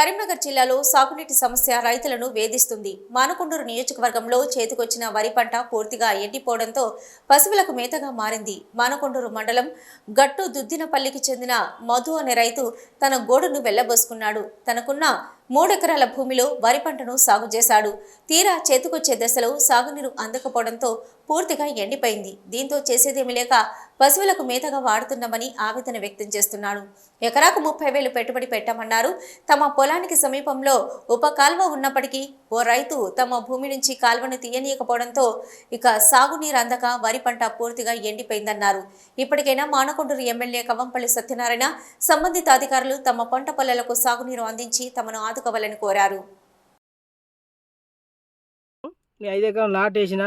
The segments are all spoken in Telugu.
కరీంనగర్ జిల్లాలో సాగునీటి సమస్య రైతులను వేధిస్తుంది. మానకొండూరు నియోజకవర్గంలో చేతికొచ్చిన వరి పంట పూర్తిగా ఎండిపోవడంతో పశువులకు మేతగా మారింది. మానకొండూరు మండలం గట్టు దుద్దినపల్లికి చెందిన మధు అనే రైతు తన గోడును వెళ్ళబోసుకున్నాడు. తనకున్న మూడెకరాల భూమిలో వరి పంటను సాగు చేశాడు. తీరా చేతికొచ్చే దశలో సాగునీరు అందకపోవడంతో పూర్తిగా ఎండిపోయింది. దీంతో చేసేదేమీ లేక పశువులకు మేతగా వాడుతున్నామని ఆవేదన వ్యక్తం చేస్తున్నాడు. ఎకరాకు ముప్పై వేలు పెట్టుబడి పెట్టామన్నారు. తమ పొలానికి సమీపంలో ఉప కాల్వ ఉన్నప్పటికీ ఓ రైతు తమ భూమి నుంచి కాల్వను తీయనీయకపోవడంతో ఇక సాగునీరు అందక వరి పంట పూర్తిగా ఎండిపోయిందన్నారు. ఇప్పటికైనా మానకొండూరు ఎమ్మెల్యే కవంపల్లి సత్యనారాయణ సంబంధిత అధికారులు తమ పంట పొలాలకు సాగునీరు అందించి తమను ఆదుకోవాలని కోరారు. ఐదు ఎకరాలు నాటేసిన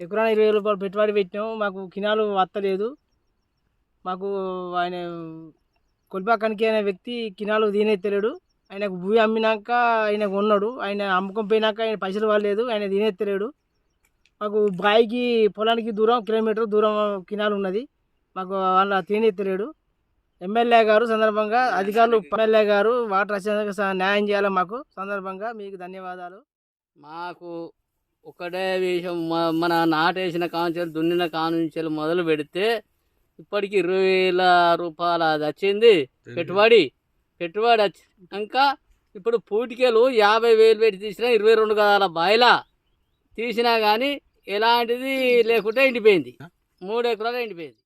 ఎకరాన ఇరవై రూపాయలు పెట్టుబడి పెట్టినాం. మాకు కినాలు వత్తలేదు. మాకు ఆయన కొలిపాకనికి అనే వ్యక్తి కినాలు తినేత్తలేడు ఆయనకు భూమి అమ్మినాక ఆయనకు ఉన్నాడు ఆయన అమ్ముకొని పోయినాక ఆయన పైసలు వాళ్ళలేదు ఆయన తినేత్తలేడు. మాకు బాయికి పొలానికి దూరం కిలోమీటర్ దూరం కినాలు ఉన్నది. మాకు వాళ్ళ తినేత్తలేడు. ఎమ్మెల్యే గారు సందర్భంగా అధికారులు ఎమ్మెల్యే గారు వాటర్ న్యాయం చేయాలి మాకు? సందర్భంగా మీకు ధన్యవాదాలు. మాకు ఒకటే విషయం. మన నాటేసిన కాంచెలు దున్నిన కాంచెలు మొదలు పెడితే ఇప్పటికి ఇరవై వేల రూపాయలు అది వచ్చింది. పెట్టుబడి. పెట్టుబడి వచ్చినాక ఇప్పుడు పూటికేలు యాభై వేలు పెట్టి తీసినా ఇరవై రెండు గదాల బాయిలా తీసినా కానీ ఎలాంటిది లేకుంటే ఎండిపోయింది. మూడు ఎకరాలు ఎండిపోయింది.